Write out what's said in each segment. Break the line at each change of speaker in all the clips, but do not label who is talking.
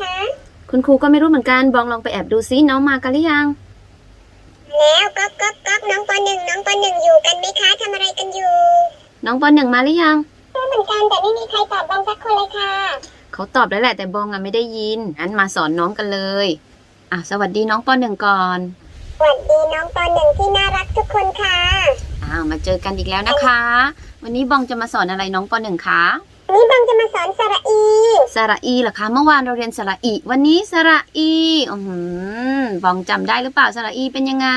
คะ
คุณครูก็ไม่รู้เหมือนกันบองลองไปแอบดูซิน้องมากันหรือยัง
แล้วก๊อกก๊อกก๊อกน้องปหนึ่งน้องปหนึ่งอยู่กันไหมคะทำอะไรกันอยู่
น้องปหนึ่งมาหรือยัง
รู้เหมือนกันแต่ไม่มีใครตอบบองสักคนเลยค่ะ
เขาตอบแล้วแหละแต่บองอะไม่ได้ยินงั้นมาสอนน้องกันเลยอะสวัสดีน้องปหนึ่งก่อน
สวัสดีน้องปหนึ่งที่น่ารักทุกคนค่ะ
อ้าวมาเจอกันอีกแล้วนะคะ วันนี้บองจะมาสอนอะไรน้องปหนึ่งคะ
วั นนี้บองจะมาสอนสระอี
สระอีเหรอคะเมื่อวานเราเรียนสระอีวันนี้สระอีอือหือบองจำได้หรือเปล่าสระอีเป็นยังไง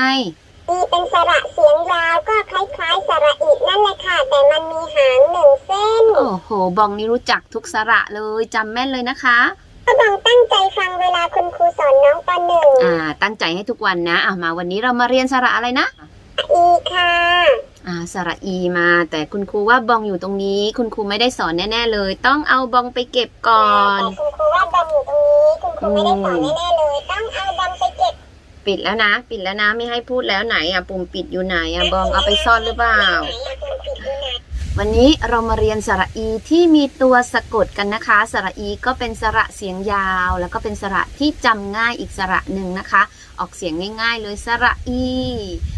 อีเป็นสระเสียงยาวก็คล้ายๆสระอีนั่นแหละค่ะ แต่มันมีหางหนึ่งเส้น
โอ้โห บองนี่รู้จักทุกสระเลยจำแม่นเลยนะคะ
ก็บองตั้งใจฟังเวลาคุณครูสอนน้องปหนึ่ง
อ่า ตั้งใจให้ทุกวันนะอะมาวันนี้เรามาเรียนสระอะไรนะ
อีค่ะ
อ่า สระอีมา แต่คุณครูว่าบองอยู่ตรงนี้ คุณครูไม่ได้สอนแน่ ๆ เลย ต้องเอาบองไปเก็บก่อน
แต่คุณครูว่าบอมอยู่ตรงนี้ คุณครูไม่ได้สอนแน่ๆเลย ต้องเอาบอมไปเก็บ
ปิดแล้วนะ ปิดแล้วนะไม่ให้พูดแล้วไหนอะปุ่มปิดอยู่ไหนอะบองเอาไปซ่อนหรือเปล่า
ไหนอะคุณปิดดูหน่อย
วันนี้เรามาเรียนสระอีที่มีตัวสะกดกันนะคะ สระอีก็เป็นสระเสียงยาว แล้วก็เป็นสระที่จำง่ายอีกสระหนึ่งนะคะ ออกเสียงง่ายๆเลยสระอี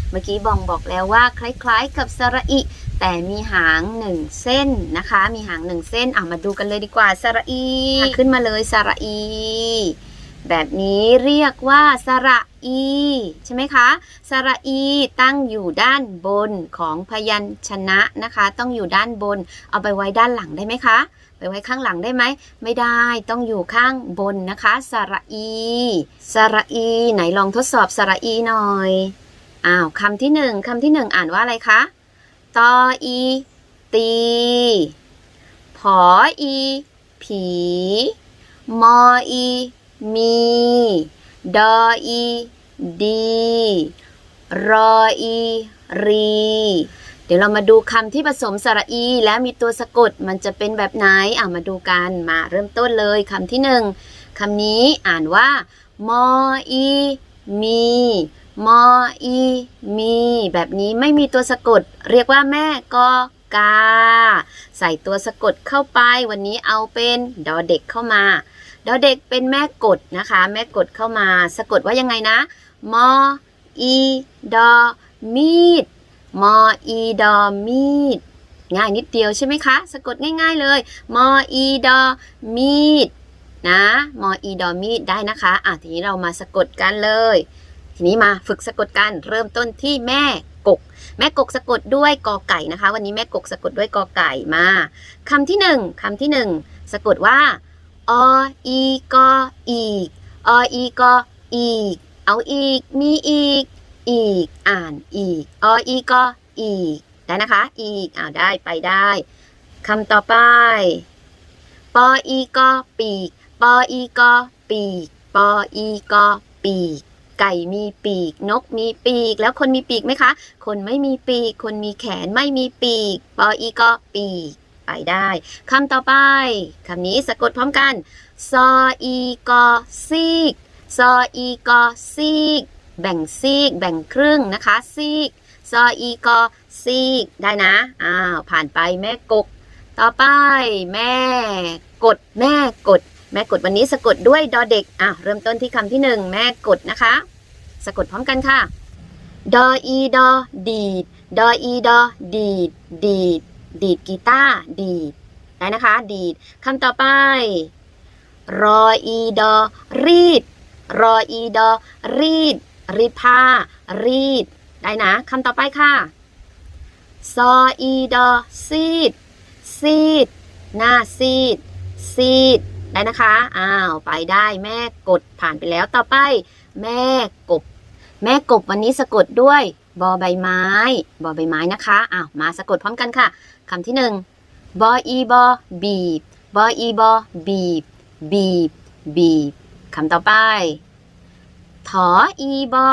เมื่อกี้บองบอกแล้วว่าคล้ายๆ กับสระอีแต่มีหางหนึ่งเส้นนะคะ มีหางหนึ่งเส้นเอะมาดูกันเลยดีกว่าสระอีขึ้นมาเลยสระอี แบบนี้เรียกว่าสระอีใช่ไหมคะสระอีตั้งอยู่ด้านบนของพยัญชนะนะคะ ต้องอยู่ด้านบน เอาไปไว้ด้านหลังได้ไหมคะ ไปไว้ข้างหลังได้ไหม ไม่ได้ต้องอยู่ข้างบนนะคะสระอีสระอี ไหนลองทดสอบสระอีหน่อยอ้าวคำที่หนึ่งคำที่หนึ่งอ่านว่าอะไรคะตออีตีผออีผีมออีมีดออีดีรออีรี เดี๋ยวเรามาดูคำที่ผสมสระอี และมีตัวสะกดมันจะเป็นแบบไหนอะมาดูกันมาเริ่มต้นเลยคำที่หนึ่งคำนี้อ่านว่ามออีมีมออีมี แบบนี้ไม่มีตัวสะกด เรียกว่าแม่กอกา ใส่ตัวสะกดเข้าไป วันนี้เอาเป็นดอเด็กเข้ามาดอเด็กเป็นแม่กดนะคะ แม่กดเข้ามา สะกดว่ายังไงนะมออีดอมีด มออีดอมีดง่ายนิดเดียวใช่ไหมคะ สะกดง่าย ๆเลย มออีดอมีดนะ มออีดอมีดได้นะคะอะทีนี้เรามาสะกดกันเลย ทีนี้มาฝึกสะกดกันเริ่มต้นที่แม่กก แม่กกสะกดด้วยกอไก่นะคะ วันนี้แม่กกสะกดด้วยกอไก่มาคำที่หนึ่งคำที่หนึ่งสะกดว่าออีกออีกออีกออีก เอาอีก มีอีก อีก อ่านอีก ออีกออีกได้นะคะ อีกอ้าวได้ไปได้คำต่อไป ปออีกอปีก ปออีกอปีก ปออีกอปีก ไก่มีปีก นกมีปีก แล้วคนมีปีกไหมคะ คนไม่มีปีก คนมีแขนไม่มีปีก ปออีกอปีก ไปได้คำต่อไปคำนี้สะกดพร้อมกัน ซออีกอซีก ซออีกอซีก แบ่งซีก แบ่งครึ่งนะคะ ซีก ซออีกอซีก ได้นะ อ้าว ผ่านไปแม่กก ต่อไป แม่กด แม่กด แม่กดวันนี้สะกดด้วยดอเด็กอะเริ่มต้นที่คำที่หนึ่งแม่กดนะคะ สะกดพร้อมกันค่ะ ดออีดอดีด ดออีดอดีด ดีด ดีดกีตาร์ดีด ได้นะคะ ดีด คำต่อไป รออีดอรีด รออีดอรีด รีดผ้า รีด ได้นะคำต่อไปค่ะซออีดอซีด ซีด หน้าซีด ซีด ได้นะคะ อ้าว ไปได้แม่กดผ่านไปแล้วต่อไป แม่กบ แม่กบวันนี้สะกดด้วยบอใบไม้บอใบไม้นะคะอ้าวมาสะกดพร้อมกันค่ะคำที่หนึ่งบออีบอบีบบออีบอบีบบีบบีบคำต่อไป ถออีบอ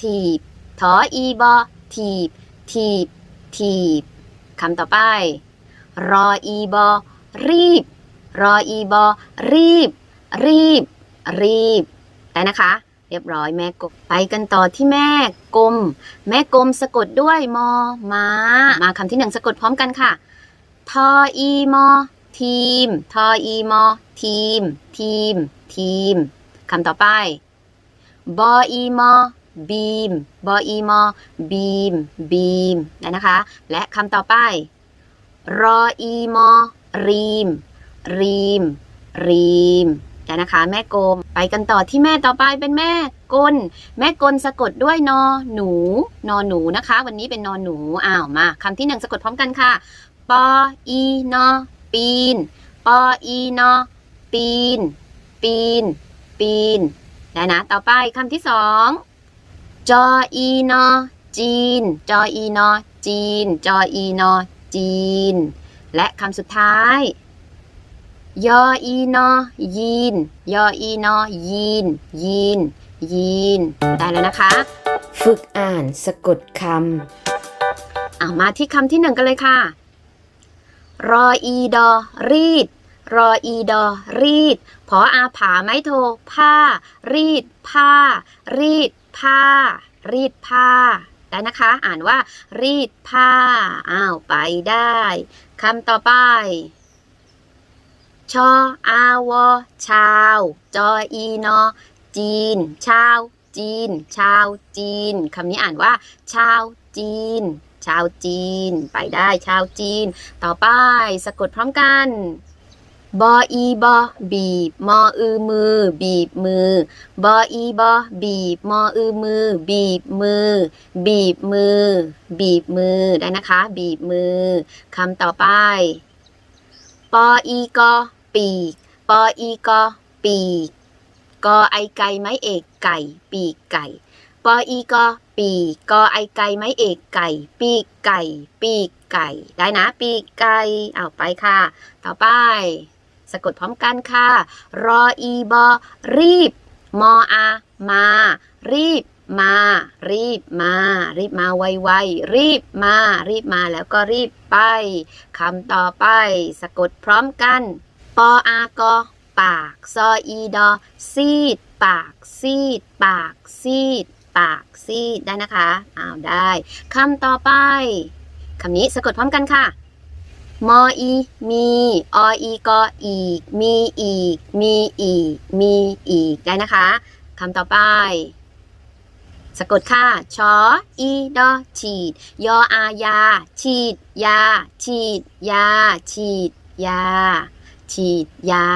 ถีบถออีบอถีบ ถีบ ถีบคำต่อไป รออีบอรีบ รออีบอรีบ รีบ รีบได้นะคะ เรียบร้อยแม่กบไปกันต่อที่แม่กลมแม่กลมสะกดด้วยมอมามาคำที่หนึ่งสะกดพร้อมกันค่ะ ทออีมอทีม ทออีมอทีม ทีม ทีมคำต่อไป บออีมอบีมบออีมอบีมบีมนะคะ และคำต่อไป รออีมอรีม รีม รีมนะคะแม่กลมไปกันต่อที่แม่ต่อไปเป็นแม่กลแม่กลสะกดด้วยนอหนู นอหนูนะคะ วันนี้เป็นนอหนูอ้าวมาคำที่หนึ่งสะกดพร้อมกันค่ะปออีนอปีนปออีนอปีน ปีน ปีน ได้นะ ต่อไปคำที่สองจออีนอจีน จออีนอจีน จออีนอจีน และคำสุดท้าย ยออีนอยีน ยออีนอยีน ยีน ยีน ได้แล้วนะคะ ฝึกอ่านสะกดคำเอามาที่คำที่หนึ่งกันเลยค่ะ รออีดอรีด รออีดอ รีดพออาผาไม้โท ผ้า รีด ผ้า รีด ผ้า รีดผ้า ได้นะคะ อ่านว่า รีดผ้า อ้าว ไปได้คำต่อไป ชออาวอชาว จออีนอ จีน ชาว จีน ชาวจีน คำนี้อ่านว่า ชาวจีน ชาวจีน ไปได้ ชาวจีน ต่อไป สะกดพร้อมกัน บออีบอบีบมออือมือ บีบมือบออีบอบีบมออือมือ บีบมือ บีบมือ บีบมือได้นะคะ บีบมือคำต่อไปปออีกอปีกปออีกอปีกกอไอไก่ไม้เอกไก่ ปีกไก่ปออีกอปีกกอไอไก่ไม้เอกไก่ ปีกไก่ ปีกไก่ ได้นะ ปีกไก่เอาไปค่ะ ต่อไป สะกดพร้อมกันค่ะ รออีบอรีบ มออา มา รีบมา รีบมา รีบมาไวๆรีบมา รีบมาแล้วก็รีบไปคำต่อไป สะกดพร้อมกัน ปออากอปาก ซออีดอ ซีด ปาก ซีด ปาก ซีด ปาก ซีด ได้นะคะ อ้าว ได้คำต่อไปคำนี้สะกดพร้อมกันค่ะ มออีมีออีกออีก มีอีก มีอีก มีอีกได้นะคะคำต่อไป สะกดค่ะชออีดอฉีด ยออายา ฉีด ยา ฉีด ยา ฉีด ยา ฉีด ยา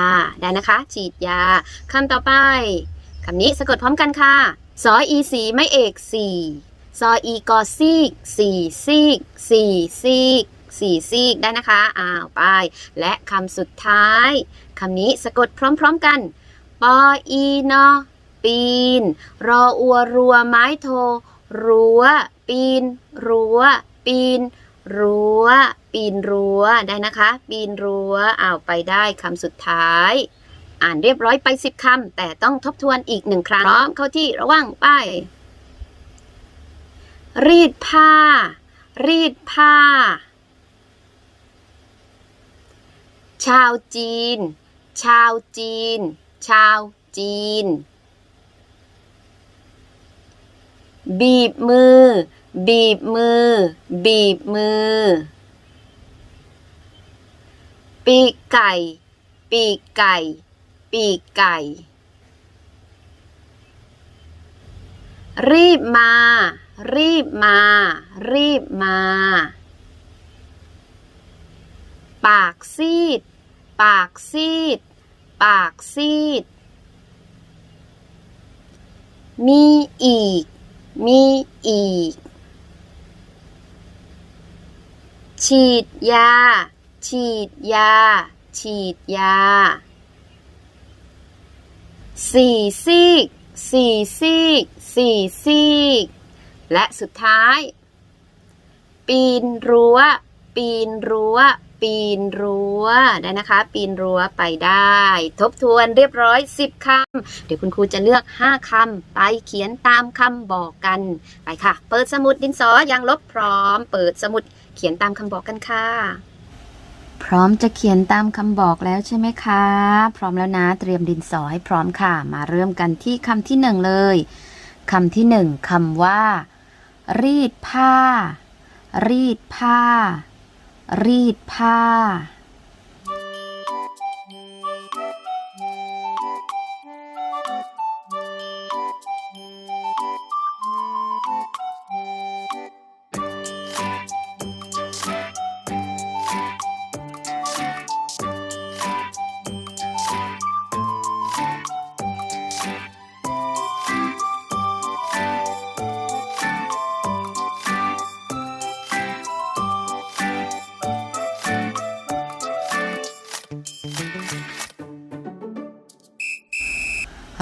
ได้นะคะ ฉีดยาคำต่อไปคำนี้สะกดพร้อมกันค่ะสออีสีไม่เอกสี่ซออีกอซีกสี่ซีกสี่ซีก สี่ซีกได้นะคะ อ้าวไป และคำสุดท้ายคำนี้สะกดพร้อม ๆกัน ปออีนอปีน รออัวรัวไม้โท รั้ว ปีน รั้ว ปีน รั้ว ปีนรั้วได้นะคะ ปีนรั้วอ้าวไปได้คำสุดท้าย อ่านเรียบร้อยไปสิบคำแต่ต้องทบทวนอีกหนึ่งครั้งพร้อมเข้าที่ระวังไป รีดผ้า รีดผ้า ชาวจีน ชาวจีน ชาวจีน บีบมือ บีบมือ บีบมือ ปีกไก่ ปีกไก่ ปีกไก่ รีบมา รีบมา รีบมา ปากซีด ปากซีด ปากซีด มีอีก มีอีก ฉีดยา ฉีดยา ฉีดยา สี่ซีก สี่ซีก สี่ซีก และสุดท้าย ปีนรั้ว ปีนรั้ว ปีนรั้วได้นะคะ ปีนรั้วไปได้ ทบทวนเรียบร้อย 10คำเดี๋ยวคุณครูจะเลือก 5คำไปเขียนตามคำบอกกันไปค่ะ เปิดสมุดดินสอยังลบพร้อม เปิดสมุดเขียนตามคำบอกกันค่ะ พร้อมจะเขียนตามคำบอกแล้วใช่ไหมคะ พร้อมแล้วนะเตรียมดินสอให้พร้อมค่ะ มาเริ่มกันที่คำที่หนึ่งเลยคำที่หนึ่งคำว่า รีดผ้า รีดผ้า รีดผ้า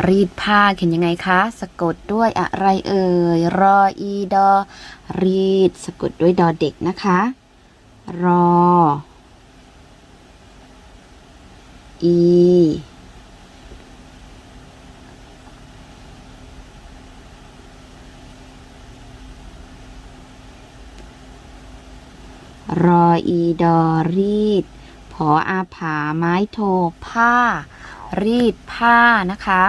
รีดผ้าเขียนยังไงคะ สะกดด้วยอะไรเอ่ย รออีดอ รีด สะกดด้วยดอเด็กนะคะ รอ อี รออีดอรีด ผออาผาไม้โทผ้า รีดผ้านะคะ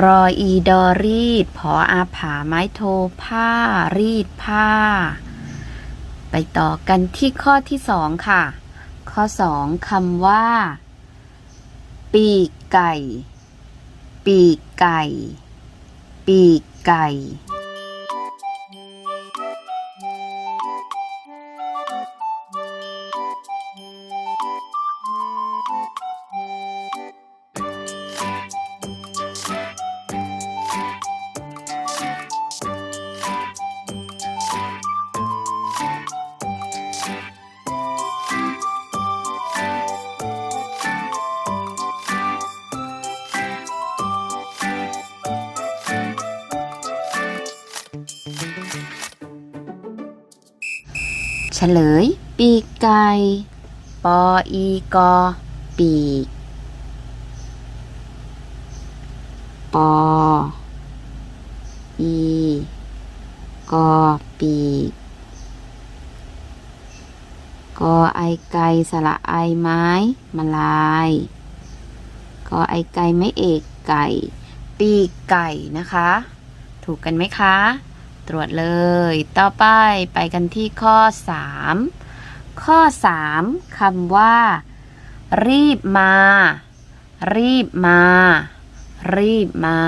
รออีดอรีด ผออาผาไม้โทผ้า รีดผ้า ไปต่อกันที่ข้อที่สองค่ะ ข้อสองคำว่า ปีกไก่ ปีกไก่ ปีกไก่ ฉลย ปีกไก่ปออีกอ ปีก ปอ อี กอ ปีก กอไอไก่สระไอไม้ มาลาย กอไอไก่ไม่เอกไก่ ปีกไก่นะคะ ถูกกันไหมคะ ตรวจเลย ต่อไปไปกันที่ข้อ 3 ข้อ 3คำว่า รีบมา รีบมา รีบมา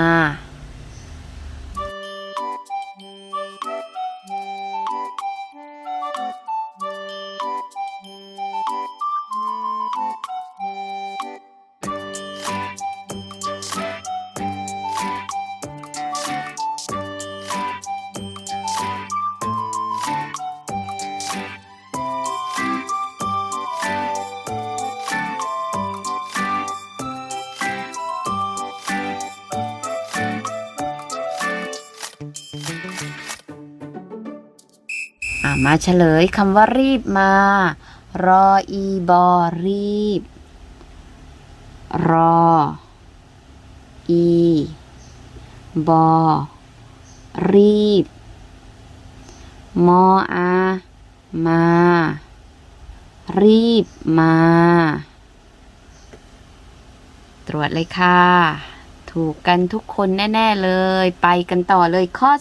อะมาเฉลยคำว่ารีบมา รออีบอรีบ รอ อี บอ รีบ มออา มา รีบมา ตรวจเลยค่ะ ถูกกันทุกคนแน่ ๆ เลย ไปกันต่อเลยข้อ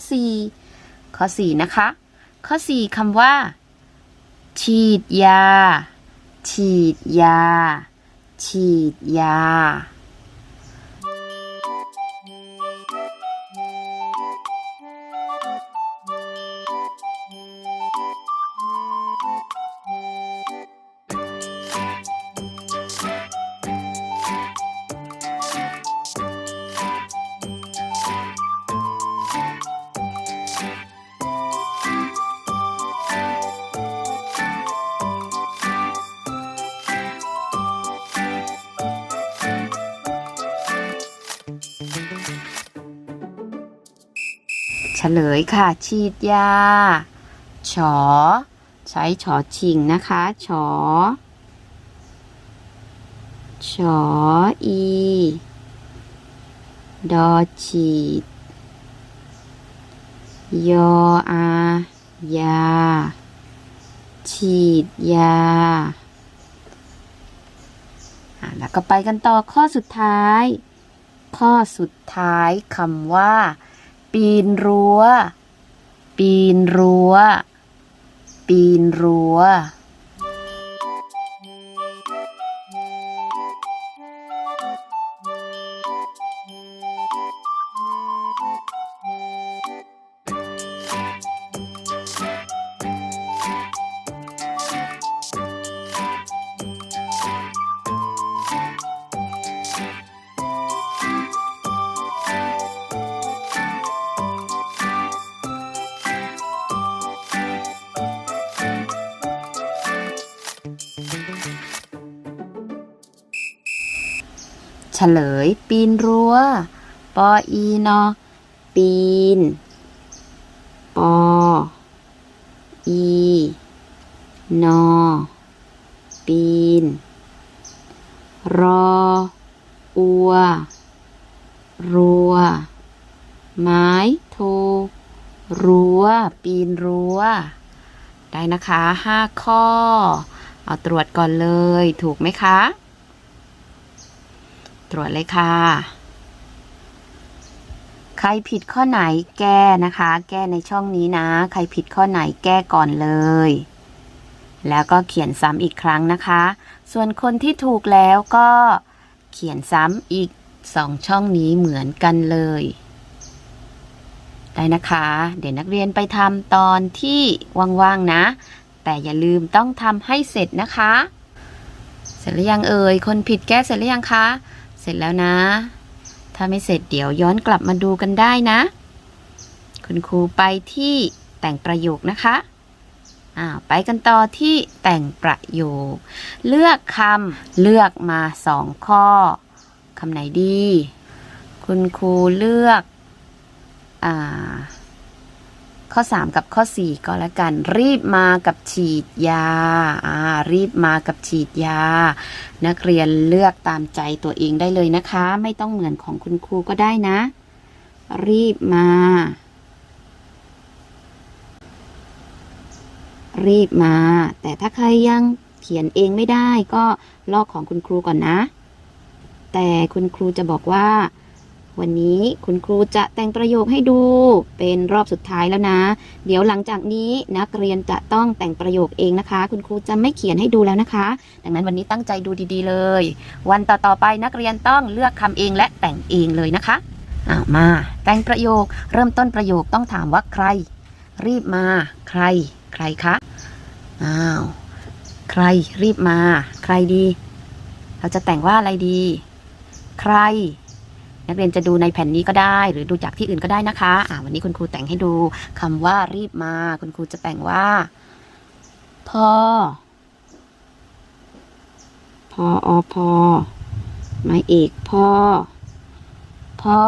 4 ข้อ 4 นะคะ ข้อ 4คำว่า ฉีดยา ฉีดยา ฉีดยา ลยค่ะ ฉีดยาฉอ ใช้ฉอชิงนะคะฉอฉออี ดอฉีด ยออา ยา ฉีดยา แล้วก็ไปกันต่อข้อสุดท้าย ข้อสุดท้ายคำว่า ปีนรั้ว ปีนรั้ว ปีนรั้ว ฉลย ปีนรั้ว ปออีนอ ปีน ปอ อี นอ ปีน รอ อัว รัว ไม้โทรั้ว ปีนรั้ว ได้นะคะห้าข้อ เอาตรวจก่อนเลย ถูกไหมคะ ตรวจเลยค่ะ ใครผิดข้อไหนแก้นะคะ แก้ในช่องนี้นะ ใครผิดข้อไหนแก้ก่อนเลย แล้วก็เขียนซ้ำอีกครั้งนะคะ ส่วนคนที่ถูกแล้วก็เขียนซ้ำอีกสองช่องนี้เหมือนกันเลย ได้นะคะ เดี๋ยวนักเรียนไปทำตอนที่ว่างๆนะ แต่อย่าลืมต้องทำให้เสร็จนะคะ เสร็จหรือยังเอ่ย คนผิดแก้เสร็จหรือยังคะ เสร็จแล้วนะ ถ้าไม่เสร็จเดี๋ยวย้อนกลับมาดูกันได้นะ คุณครูไปที่แต่งประโยคนะคะอ่าไปกันต่อที่แต่งประโยค เลือกคำเลือกมาสองข้อคำไหนดี คุณครูเลือกอ่า ข้อ 3 กับข้อ 4 ก็แล้วกัน รีบมากับฉีดยาอ่ารีบมากับฉีดยา นักเรียนเลือกตามใจตัวเองได้เลยนะคะ ไม่ต้องเหมือนของคุณครูก็ได้นะ รีบมา รีบมา แต่ถ้าใครยังเขียนเองไม่ได้ก็ลอกของคุณครูก่อนนะ แต่คุณครูจะบอกว่า วันนี้คุณครูจะแต่งประโยคให้ดูเป็นรอบสุดท้ายแล้วนะ เดี๋ยวหลังจากนี้นักเรียนจะต้องแต่งประโยคเองนะคะ คุณครูจะไม่เขียนให้ดูแล้วนะคะ ดังนั้นวันนี้ตั้งใจดูดีๆเลย วันต่อๆไปนักเรียนต้องเลือกคำเองและแต่งเองเลยนะคะอามาแต่งประโยค เริ่มต้นประโยคต้องถามว่าใคร รีบมาใคร ใครคะอ้าวใครรีบมา ใครดี เราจะแต่งว่าอะไรดี ใคร นักเรียนจะดูในแผ่นนี้ก็ได้ หรือดูจากที่อื่นก็ได้นะคะอ่าวันนี้คุณครูแต่งให้ดูคำว่ารีบมา คุณครูจะแต่งว่าพ่อพออพอไม้เอกพ่อพ่อ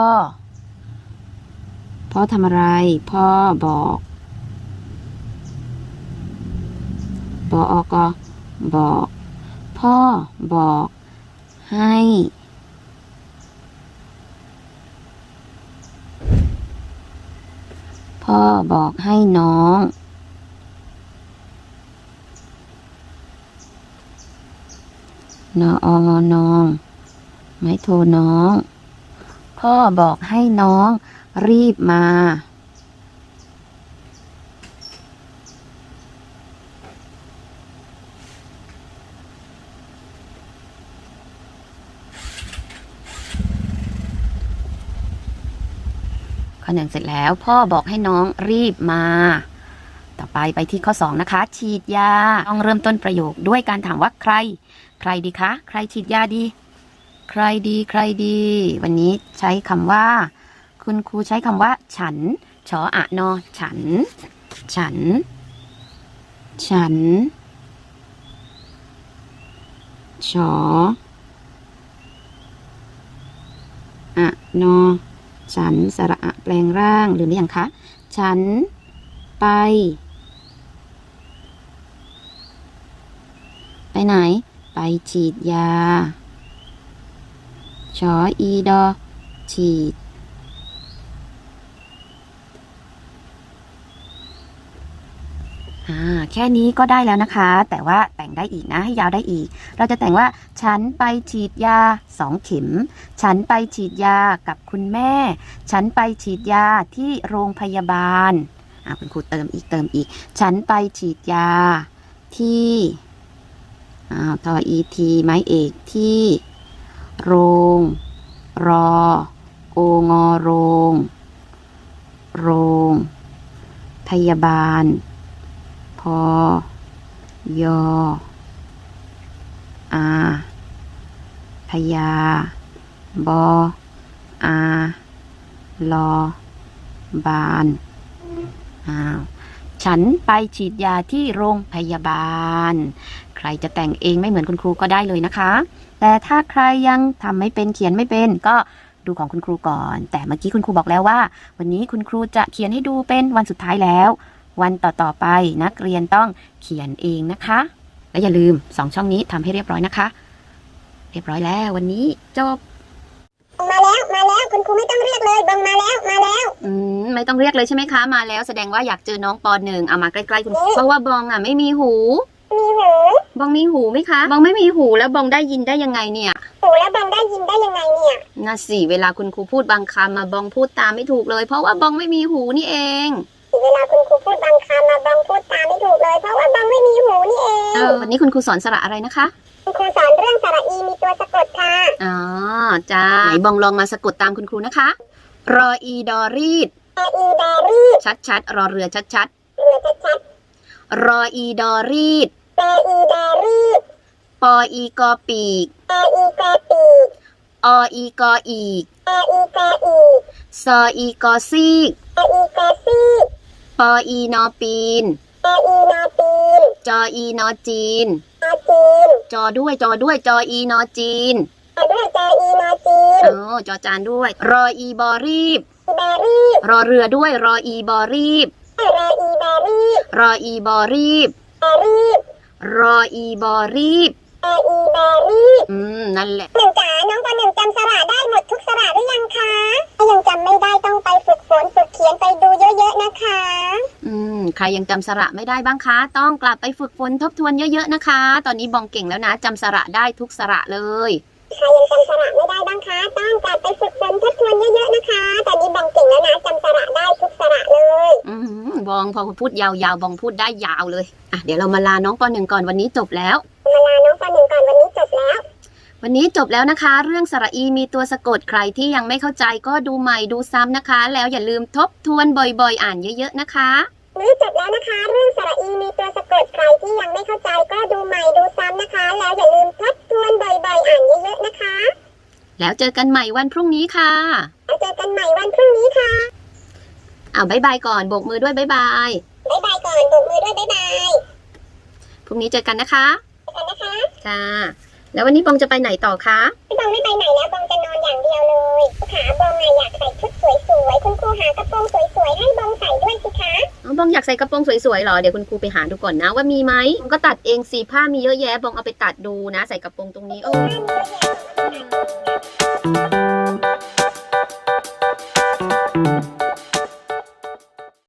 พ่อทำอะไร พ่อบอกบออกบอก พ่อบอกให้ พ่อ บอกให้น้อง นอองอนองไม่โทรน้อง พ่อบอกให้น้องรีบมา อหนึ่งเสร็จแล้ว พ่อบอกให้น้องรีบมา ต่อไปไปที่ข้อ 2 นะคะ ฉีดยา ต้องเริ่มต้นประโยคด้วยการถามว่าใคร ใครดีคะ ใครฉีดยาดี ใครดีใครดี วันนี้ใช้คำว่า คุณครูใช้คำว่า ฉันชออะนอ ฉัน ฉัน ฉันชออะนอ ฉันสระอะแปลงร่างหรือไม่อยังคะ ฉันไป ไปไหน ไปฉีดยาชออีดอฉีด อ่า แค่นี้ก็ได้แล้วนะคะ แต่ว่าแต่งได้อีกนะให้ยาวได้อีก เราจะแต่งว่าฉันไปฉีดยาสองเข็ม ฉันไปฉีดยากับคุณแม่ ฉันไปฉีดยาที่โรงพยาบาลอ่าคุณครูเติมอีกเติมอีก ฉันไปฉีดยาที่อ่าทออีทีไม้เอกที่ โรง รอโองอโรง โรง พยาบาล ยออาพยา บอ อา ลอ บานอ้าวฉันไปฉีดยาที่โรงพยาบาล ใครจะแต่งเองไม่เหมือนคุณครูก็ได้เลยนะคะ แต่ถ้าใครยังทำไม่เป็นเขียนไม่เป็นก็ดูของคุณครูก่อน แต่เมื่อกี้คุณครูบอกแล้วว่า วันนี้คุณครูจะเขียนให้ดูเป็นวันสุดท้ายแล้ว วันต่อๆไปนักเรียนต้องเขียนเองนะคะ และอย่าลืมสองช่องนี้ทำให้เรียบร้อยนะคะ เรียบร้อยแล้ววันนี้จบ
มาแล้วมาแล้วคุณครูไม่ต้องเรียกเลยบองมาแล้วมาแล้ว
อืมไม่ต้องเรียกเลยใช่ไหมคะ มาแล้วแสดงว่าอยากเจอน้องปหนึ่งเอามาใกล้ๆคุณเพราะว่าบองอะไม่มีหู
มีหู
บองมีหูไหมคะ บองไม่มีหูแล้วบองได้ยินได้ยังไงเนี่ย
หูแล้วบองได้ยินได้ยังไงเนี่ย
น่าสิเวลาคุณครูพูดบางคำมาบองพูดตามไม่ถูกเลย เพราะว่าบองไม่มีหูนี่เอง
เวลาคุณครูพูดบางคำมาบองพูดตามไม่ถูกเลย เพราะว่าบองไม่มีหูนี่เอง
เออวันนี้คุณครูสอนสระอะไรนะคะ
คุณครูสอนเรื่องสระอีมีตัวสะกดค่ะ
อ๋อจ้าไหนบองลองมาสะกดตามคุณครูนะคะ รออีดอรีด
แออีแบรี่
ชัดชัดๆรอเรือชัดชัด
เรือชัด
ๆรออีดอรีด
ๆแออีแบรี่
ปออีกอปีก
แออีแกปีก
ออีกออีก
แออีแกอีก
ซออีกอซีก
แออีแกซีก
ปออีนอปีน
แออีนาปีน
จออีนอจีน
อาจีน
จอด้วยจอด้วยจออีนอจีน
แอด้วยแจอีนาจีน
โอ้จอจานด้วย รออีบอรีบ
แบรี่
รอเรือด้วยรออีบอรีบ
แออีแบรี่
รออีบอรีบ
แอรี่
รออีบอรีบ
แออีแบรี่
อืม นั่นแหละ
หนึ่งจ๋าน้องปหนึ่งจำสระได้หมดทุกสระหรือยังคะถ้ายังจำไม่ได้ต้องไปฝึกฝนฝึกเขียนไปดูเยอะๆนะคะ
อืม ใครยังจำสระไม่ได้บ้างคะ ต้องกลับไปฝึกฝนทบทวนเยอะๆนะคะ ตอนนี้บองเก่งแล้วนะจำสระได้ทุกสระเลย
ใครยังจำสระไม่ได้บ้างคะ ต้องกลับไปฝึกฝนทบทวนเยอะๆนะคะ ตอนนี้บังเก่งแล้วนะจำสระได้ทุกสระเลย
อืมบองพอพูดยาวๆบองพูดได้ยาวเลย อะเดี๋ยวเรามาลาน้องปหนึ่งก่อนวันนี้จบแล้ว
มาลาน้องปหนึ่งก่อนวันนี้จบแล้ว
วันนี้จบแล้วนะคะ เรื่องสระอีมีตัวสะกดใครที่ยังไม่เข้าใจก็ดูใหม่ดูซ้ำนะคะ แล้วอย่าลืมทบทวนบ่อยๆ อ่านเยอะๆนะคะ
นี่จบแล้วนะคะ เรื่องสระอีมีตัวสะกดใครที่ยังไม่เข้าใจก็ดูใหม่ดูซ้ำนะคะ แล้วอย่าลืมทบทวนบ่อยๆอ่านเยอะๆนะคะ
แล้วเจอกันใหม่วันพรุ่งนี้ค่ะ
แล้วเจอกันใหม่วันพรุ่งนี้ค่ะ
เอาบายบายก่อนโบกมือด้วยบายบาย
บ๊ายบายก่อนโบกมือด้วยบ๊ายบาย
พรุ่งนี้เจอกันนะคะ
เจอกันนะ คะ
ค่ะ แล้ววันนี้บองจะไปไหนต่อคะ
พี่บองไม่ไปไหนแล้วบองจะนอนอย่างเดียวเลยขาบองอะอยากใส่ชุดสวยๆคุณครูหากระโปรงสวยๆให้บองใส่ด้วยสิคะ
อ๋อบองอยากใส่กระโปรงสวยๆเหรอเดี๋ยวคุณครูไปหาดูก่อนนะว่ามีไหมบองก็ตัดเองสีผ้ามีเยอะแยะบองเอาไปตัดดูนะ ใส่กระโปรงตรงนี้โอ้